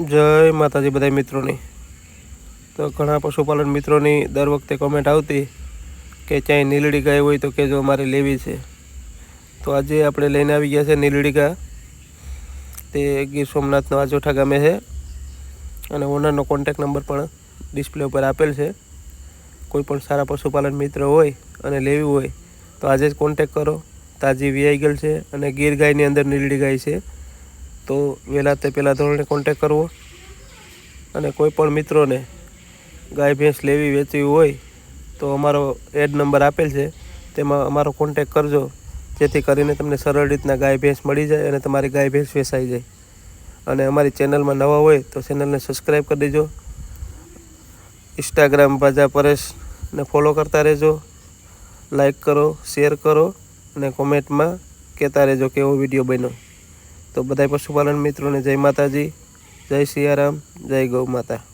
જય માતાજી બધા મિત્રોની. તો ઘણા પશુપાલન મિત્રોની દર વખતે કોમેન્ટ આવતી કે ક્યાંય નીલડી ગાય હોય તો કે જો અમારે લેવી છે. તો આજે આપણે લઈને આવી ગયા છે નીલડી ગા તે ગીર સોમનાથનો આજોઠા ગામે છે. અને ઓનરનો કોન્ટેક નંબર પણ ડિસ્પ્લે ઉપર આપેલ છે. કોઈ પણ સારા પશુપાલન મિત્ર હોય અને લેવી હોય તો આજે જ કોન્ટેક કરો. તાજી વીઆઈ ગયેલ છે અને ગીર ગાયની અંદર નીલડી ગાય છે. તો વહેલા તે પહેલાં ધોરણે કોન્ટેક કરવો. અને કોઈ પણ મિત્રોને ગાય, ભેંસ લેવી, વેચવી હોય, તો અમારો એડ નંબર આપેલ છે. તેમાં અમારો કોન્ટેક કરજો. જેથી કરીને તમને સરળ રીતના ગાય, ભેંસ મળી જાય અને તમારી ગાય, ભેંસ વેચાઈ જાય. અને અમારી ચેનલમાં નવા હોય તો ચેનલને સબસ્ક્રાઈબ કરી દેજો. ઇન્સ્ટાગ્રામ બાજા પરેશને ફોલો કરતા રહેજો. લાઈક કરો શેર કરો અને કોમેન્ટમાં કહેતા રહેજો કેવો વીડિયો બન્યો. તો બધા પશુપાલન મિત્રોને જય માતાજી જય સિયારામ જય ગૌ માતા.